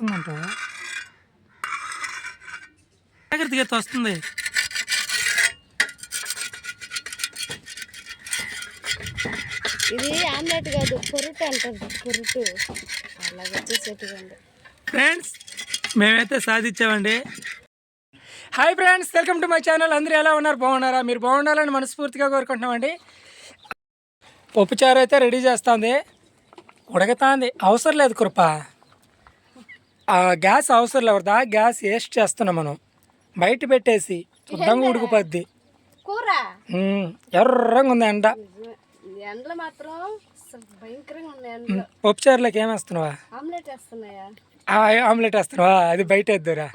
వస్తుందంట? జాగ్రత్తగా ఎత్తు వస్తుంది. ఇది ఆమ్లెట్ కాదు పొరుటు అంటారు పొరుటు అలాగ ఫ్రెండ్స్ మేమైతే సాధించామండి. Hi friends welcome to my channel. అందరూ ఎలా ఉన్నారు? బాగున్నారా? మీరు బాగుండాలని మనస్ఫూర్తిగా కోరుకుంటున్నామండి. పప్పుచారు అయితే రెడీ చేస్తుంది. ఉడకతాంది. అవసరం లేదు కృప. ఆ గ్యాస్ అవసరం లేవదా గ్యాస్ వేస్ట్ చేస్తున్నాం మనం. బయట పెట్టేసి శుద్ధంగా ఉడికిపోద్ది. కూర? ఎర్రంగా ఉంది ఎండ. ఎండలు మాత్రం అసలు భయంకరంగా ఉన్నాయి ఎండలు. పప్పుచారులోకి ఏం వేస్తున్నావా? ఆమ్లెట్ వేస్తున్నాయా? ఆ, ఆమ్లెట్ వేస్తున్నావా? అది బయట వేద్దురా.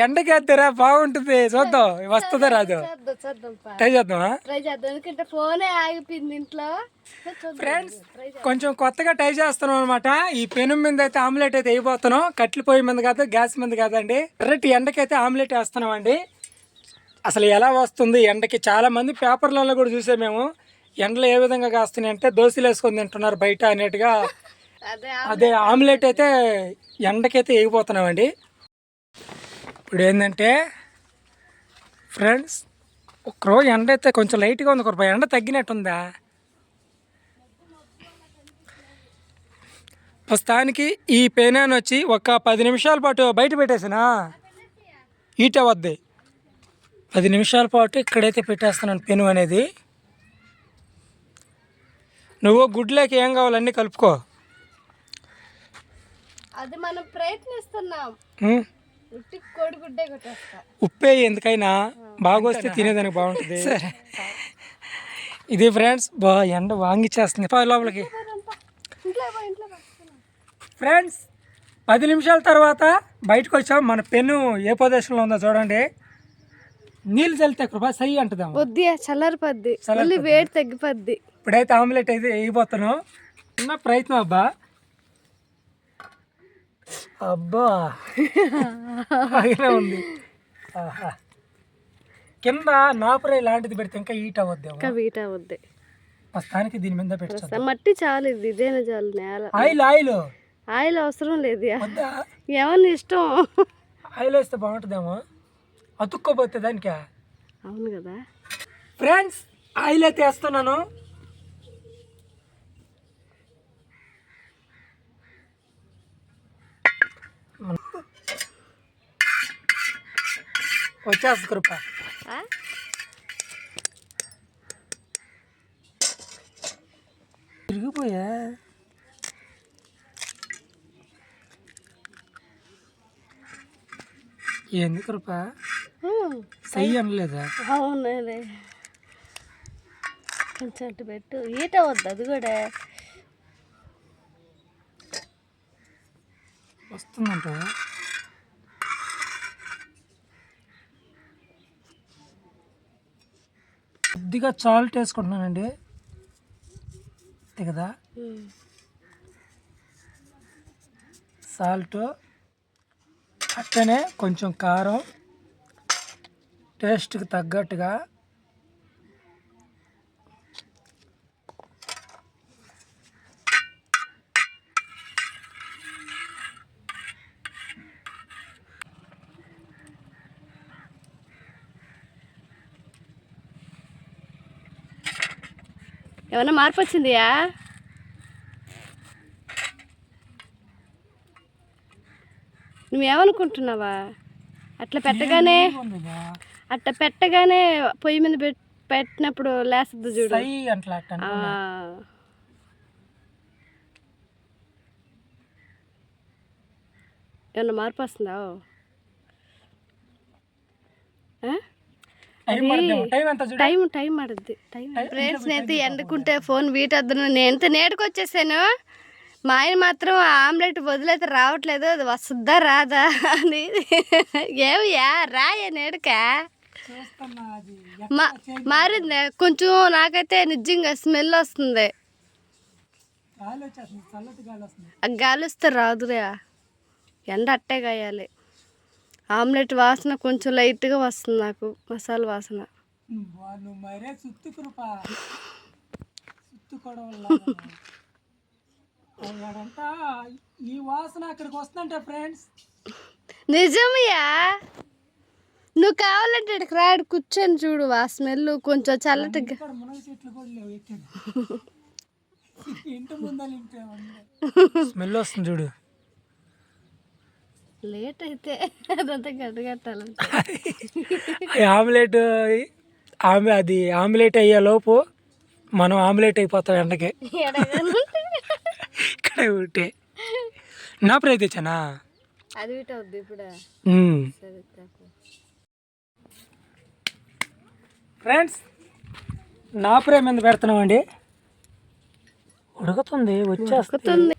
ఎండకి వేద్దురా బాగుంటుంది. చూద్దాం. వస్తుందా రాదు. ట్రై చేద్దామా? ట్రై చేద్దాం. ఎందుకంటే ఫోనే ఆగిపోయింది ఇంట్లో. ఫ్రెండ్స్ కొంచెం కొత్తగా ట్రై చేస్తున్నాం అనమాట ఈ పెను మీద అయితే ఆమ్లెట్ అయితే వేయబోతున్నాం. కట్లు పొయ్యి మీద కాదు గ్యాస్ మీద కాదండి. డైరెక్ట్ ఎండకైతే ఆమ్లెట్ వేస్తున్నాం అండి అసలు ఎలా వస్తుంది? ఎండకి చాలా మంది పేపర్లలో కూడా చూసే మేము. ఎండలు ఏ విధంగా కాస్తున్నాయి అంటే దోశలు వేసుకొని తింటున్నారు బయట అనేట్టుగా. అదే అదే ఆమ్లెట్ అయితే. ఎండకైతే వేగిపోతున్నామండి ఇప్పుడు ఏంటంటే ఫ్రెండ్స్ ఒకరోజు ఎండ అయితే కొంచెం లైట్గా ఉంది ఒక ఎండ తగ్గినట్టుందా? ప్రస్తుతానికి ఈ పెనాన్ వచ్చి ఒక పది నిమిషాల పాటు బయట పెట్టేసినా? ఈట వద్ది పది నిమిషాల పాటు ఇక్కడైతే పెట్టేస్తున్నాను పెను అనేది. నువ్వు గుడ్లోకి ఏం కావాలన్నీ కలుపుకో. అది మనం ప్రయత్నిస్తున్నాం. ఉప్పే ఎందుకైనా బాగా వస్తే తినేదానికి బాగుంటుంది. సరే. ఇది ఫ్రెండ్స్ బా ఎండ వాంగిచ్చేస్తుంది. పా లోపలికి. ఫ్రెండ్స్ పది నిమిషాల తర్వాత బయటకు వచ్చాం. మన పెన్ను ఏ ప్రదేశంలో ఉందో చూడండి. నీళ్ళు చల్లితే కృప సై అంటుదాం వద్ది చల్లారిపోద్ది. వేడి తగ్గిపోద్ది. ఇప్పుడైతే ఆమ్లెట్ అయితే వేయబోతున్నాం చిన్న ప్రయత్నం అబ్బా. అబ్బా! బాగానే ఉంది. ఆహా. కింద నాపరే లాంటిది పెడితే ఇంకా ఈట్ అవ్వద్దేమో. ఇంకా వీట వద్ది ప్రస్తుతానికి దీని మీద పెట్టచ్చు మట్టి చాలు ఇది ఇదేనా చాలు నేల. Oil oil. ఆయిల్ అవసరం లేదు. వద్దా? ఏమన్నా ఇష్టం? ఆయిల్ వేస్తే బాగుంటుందేమో. అతుక్కోపోతే దానికి? అవును కదా. ఫ్రెండ్స్ ఆయిల్ అయితే వేస్తున్నాను వచ్చేస్తుంది కృప? తిరిగిపోయా? ఏంది కృప? సై అనలేదా? అవునండి కొంచెం అటు పెట్టు. ఈట వద్దు అది కూడా. వస్తుందంట. కొద్దిగా సాల్ట్ వేసుకుంటున్నానండి. అంతే కదా? సాల్ట్ అట్లనే కొంచెం కారం టేస్ట్కి తగ్గట్టుగా ఏమన్నా మార్పు వచ్చిందియా నువ్వేమనుకుంటున్నావా అట్లా పెట్టగానే. అట్లా పెట్టగానే పొయ్యి మీద పెట్ పెట్టినప్పుడు లేస్తుంది చూడు. ఏమన్నా మార్పు వస్తుందా? టైం. టైం పడుద్ది. ఫ్రెండ్స్ నేనైతే ఎండుకుంటే ఫోన్ వీటద్దును. నేను ఎంత నేడుకు వచ్చేసాను మా ఆయన మాత్రం ఆమ్లెట్ వదిలేతే రావట్లేదు. అది వస్తుందా రాదా అని. ఏమయ్యా రాయే నేడుకా. మారింది కొంచెం నాకైతే నిజంగా స్మెల్ వస్తుంది. గాలి వస్తే రాదురా. ఎండ అట్టే కాయాలి ఆమ్లెట్ వాసన కొంచెం లైట్గా వస్తుంది నాకు మసాలా వాసన. మరే సుత్తు కృప. సుత్తు అదంతా ఈ వాసన అక్కడికి వస్తుందంటే ఫ్రెండ్స్. నిజమయ్యా. నువ్వు కావాలంటే ఇక్కడికి రాడు కూర్చొని చూడు ఆ స్మెల్ కొంచెం చల్లటిగా ఇక్కడ. ఇంటి ముందర ఇంటి స్మెల్ వస్తుంది చూడు. లేట్ అయితే అదంతా గడ్డగట్టాలంటే ఈ ఆమ్లెట్ ఆమె అది ఆమ్లెట్ అయ్యే లోపు మనం ఆమ్లెట్ అయిపోతాం ఎండకి. ఇక్కడ ఉంటే నా ప్రైజ్ తెచ్చానా? అది అవుద్ది ఇప్పుడు. ఫ్రెండ్స్ నా ప్రేమ ఎందుకు పెడుతున్నామండి. ఉడుకుతుంది వచ్చేస్తుంది.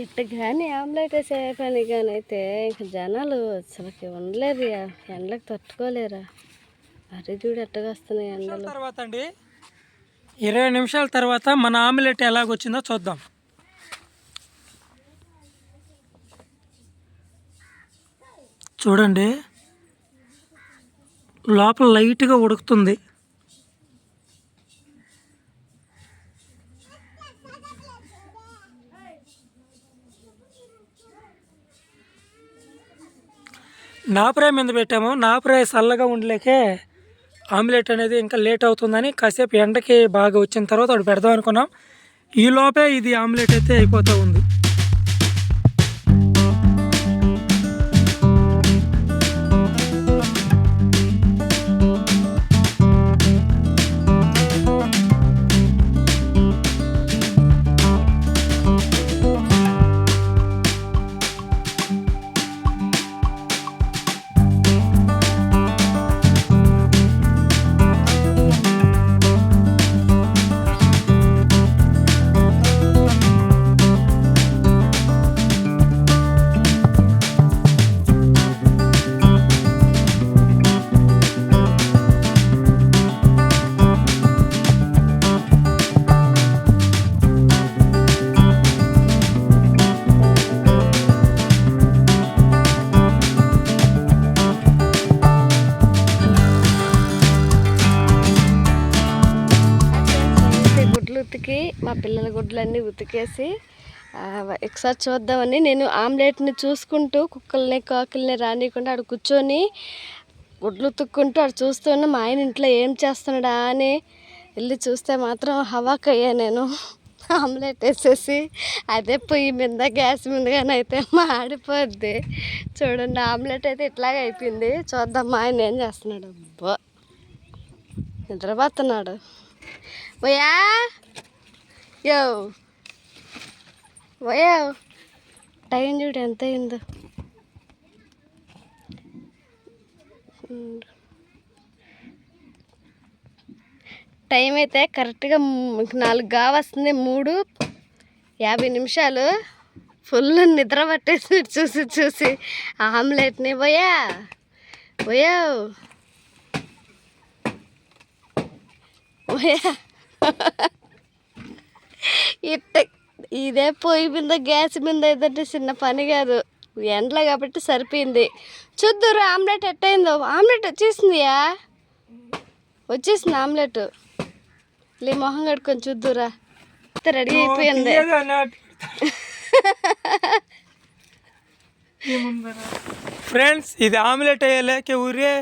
ఇట్ట కానీ ఆమ్లెట్ వేసే పని కానీ అయితే ఇంక జనాలు అసలుకి ఉండలేరు ఇక. ఎండలకు తట్టుకోలేరా. అరే చూడు ఎట్టగా వస్తున్నాయి ఎండలు. తర్వాత అండి. ఇరవై నిమిషాల తర్వాత మన ఆమ్లెట్ ఎలాగొచ్చిందో చూద్దాం. చూడండి. లోపల లైట్గా ఉడుకుతుంది. నా ఫ్రై మీద పెట్టాము? నా ఫ్రై చల్లగా ఉండలేకే ఆమ్లెట్ అనేది ఇంకా లేట్ అవుతుందని కాసేపు ఎండకి బాగా వచ్చిన తర్వాత అప్పుడు పెడదాం అనుకున్నాం. ఈ లోపే ఇది ఆమ్లెట్ అయితే అయిపోతూ ఉంది. మా గుడ్లన్నీ ఉతికేసి ఒకసారి చూద్దామని నేను ఆమ్లెట్ని చూసుకుంటూ కుక్కల్ని కాకుల్ని రానియకుండా ఆడు కూర్చొని గుడ్లు ఉతుక్కుంటూ ఆడు చూస్తూనే మా ఆయన ఇంట్లో ఏం చేస్తున్నాడా అని వెళ్ళి చూస్తే మాత్రం హవాక్ అయ్యా నేను. ఆమ్లెట్ వేసేసి అదే పొయ్యి మీద గ్యాస్ మీదగానైతే మా ఆడిపోద్ది మాడిపోద్ది. చూడండి ఆమ్లెట్ అయితే ఇట్లాగే అయిపోయింది. చూద్దాం మా ఆయన ఏం చేస్తున్నాడు. అబ్బో నిద్రపోతున్నాడు. ఓయా యో. వయో టైం చూడు ఎంత అయిందో. టైం అయితే కరెక్ట్గా నాలుగు గా వస్తుంది మూడు యాభై నిమిషాలు. ఫుల్ నిద్ర పట్టేసి చూసి చూసి. ఆమ్లెట్ని పోయా. పోయా. పోయా. ఇట్ట ఇదే పొయ్యి మీద గ్యాస్ మీద ఏదంటే చిన్న పని కాదు. ఎండలో కాబట్టి సరిపోయింది. చూద్దురు ఆమ్లెట్ ఎట్టయిందో ఆమ్లెట్ వచ్చేసిందియా? వచ్చేసింది ఆమ్లెట్. లే మొహం కడుకొని చూద్దురా రెడీ అయిపోయింది. ఫ్రెండ్స్ ఇది ఆమ్లెట్ అయ్యేలేక ఊరే.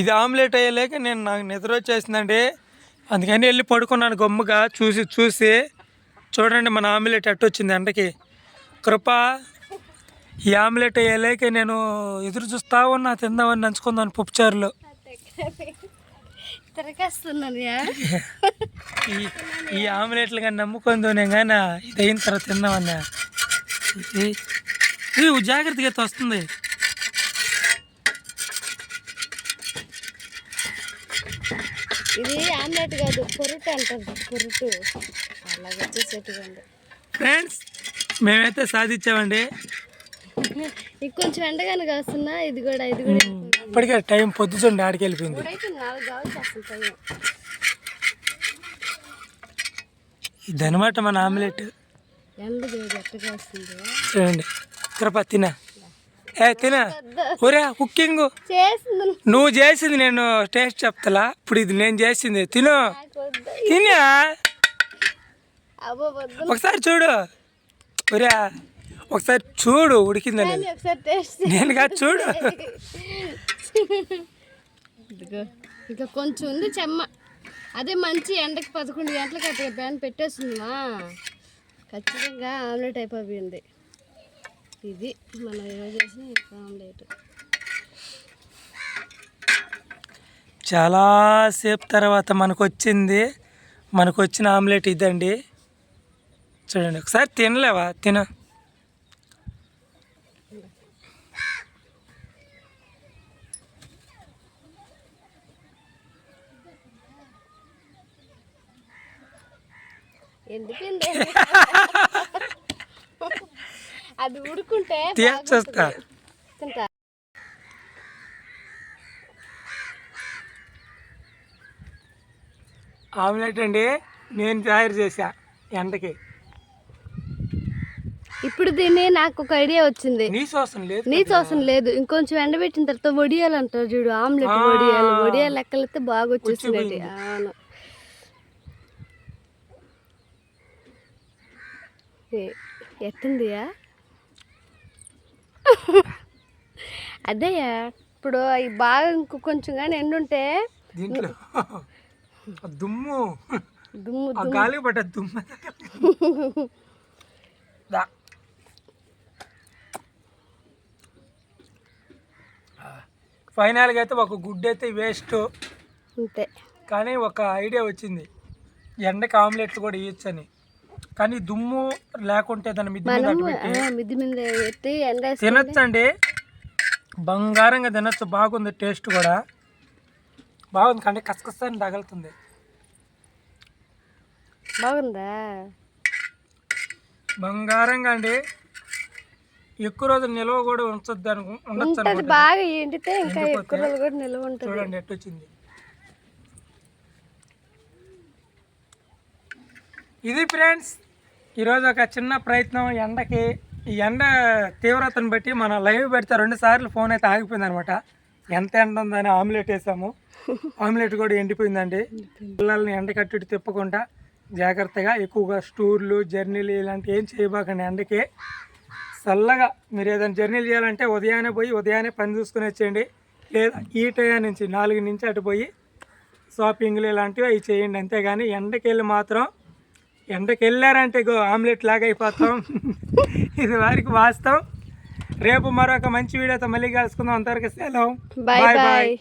ఇది ఆమ్లెట్ అయ్యేలేక నేను నాకు నిద్ర వచ్చేసిందండి. అందుకని వెళ్ళి పడుకున్నాను గమ్ముగా చూసి చూసి. చూడండి మన ఆమ్లెట్ ఎట్టొచ్చింది ఎండకి. కృప ఈ ఆమ్లెట్ అయ్యేలేక నేను ఎదురు చూస్తా ఉన్నా తిందామని నంచుకుందాను పప్పుచారులో ఈ ఈ ఆమ్లెట్లు కానీ నమ్ముకుందో నేను కానీ ఇది అయిన తర్వాత తిందామన్నా. ఇది జాగ్రత్తగా అయితే వస్తుంది. ఇది ఆమ్లెట్ కాదు పొరుటు అంటారు పొరుటు అలాగ ఫ్రెండ్స్ మేమైతే సాధించామండి. ఎండగానే కాస్తున్నా ఇది కూడా ఇది కూడా ఇప్పటికే టైం పొద్దుచుండి ఆడికి వెళ్ళిపోయింది ఇప్పుడైతే నాలుగు కావచ్చు అసలు టైం. ఇదనమాట మన ఆమ్లెట్. చూడండి కృప తిన ఏ తిన ఒరే కుకింగ్ నువ్వు చేసింది నేను టేస్ట్ చెప్తలా. ఇప్పుడు ఇది నేను చేసింది. తిను. తినా ఒకసారి చూడు. ఒరే ఒకసారి చూడు ఉడికిందా లేదు కానీ ఒకసారి టేస్ట్ నేను కాదు చూడు. ఇక కొంచెం ఉంది చెమ్మ. అదే మంచి ఎండకి పదకొండు గంటలకు అట్లా ప్యాన్ పెట్టేస్తుందిమా ఖచ్చితంగా ఆమ్లెట్ అయిపోయింది ఇది మనం ఏమో చేసిన ఆమ్లెట్. చాలాసేపు తర్వాత మనకు వచ్చింది మనకు వచ్చిన ఆమ్లెట్ ఇదండి. చూడండి. ఒకసారి తినలేవా? తిన. అది ఉడుకుంటే. చూస్తా. తింటా. ఆమ్లెట్ అండి. నేను తయారు చేశా ఎండకి. ఇప్పుడు దీన్ని నాకు ఒక ఐడియా వచ్చింది. నీ సోసం లేదు నీచు అవసరం లేదు. ఇంకొంచెం ఎండబెట్టిన తర్వాత వడియాలు అంటారు చూడు ఆమ్లెట్. వడియాలు. వడియాలు లెక్కలైతే బాగా వచ్చేసింది. అవును. ఎట్టుందియా అదేయా ఇప్పుడు అవి బాగా ఇంకో కొంచెం కానీ ఎండుంటే దీంట్లో? దుమ్ము. దుమ్ము గాలి పడ్డ దుమ్ము. ఫైనల్గా అయితే ఒక గుడ్డు అయితే వేస్ట్. అంతే. కానీ ఒక ఐడియా వచ్చింది. ఎండకి ఆమ్లెట్లు కూడా వేయొచ్చని కానీ దుమ్ము లేకుంటే దాని మిద్ది మీద అటు పెట్టి మిద్ది మీద పెట్టి ఎండ వేసుకొని తినొచ్చండి. బంగారంగా తినొచ్చు బాగుంది టేస్ట్ కూడా. బాగుంది కానీ కసకసాన్ని తగులుతుంది. బాగుందా? బంగారంగా అండి. ఎక్కువ రోజులు నిల్వ కూడా ఉంచొద్దు అనుకుంటా బాగా ఎండితే ఇంకా? ఎక్కువ రోజులు కూడా నిల్వ ఉంటుంది. చూడండి ఎట్టు వచ్చింది ఇది ఫ్రెండ్స్ ఈరోజు ఒక చిన్న ప్రయత్నం. ఎండకి ఈ ఎండ తీవ్రతను బట్టి మన లైవ్ పెడితే రెండు సార్లు ఫోన్ అయితే ఆగిపోయింది అనమాట ఎంత ఎండ ఉందని ఆమ్లెట్ వేసాము. ఆమ్లెట్ కూడా ఎండిపోయిందండి. పిల్లల్ని ఎండ కట్టి తిప్పకుండా జాగ్రత్తగా ఎక్కువగా స్టూర్లు జర్నీలు ఇలాంటివి ఏం చేయబాకండి ఎండకి. చల్లగా మీరు ఏదైనా జర్నీలు చేయాలంటే ఉదయాన్నే పోయి ఉదయాన్నే పని చూసుకుని వచ్చేయండి. లేదా ఈ టైం నుంచి నాలుగు నుంచి అటు పోయి షాపింగ్లు ఇలాంటివి అవి చేయండి. అంతేగాని ఎండకి వెళ్ళి మాత్రం ఎండకి వెళ్ళారంటే ఇగో ఆమ్లెట్ లాగా అయిపోతాం. ఇది వారికి వాస్తవం. రేపు మరొక మంచి వీడియోతో మళ్ళీ కలుసుకుందాం. అంతవరకు సెలవు. Bye bye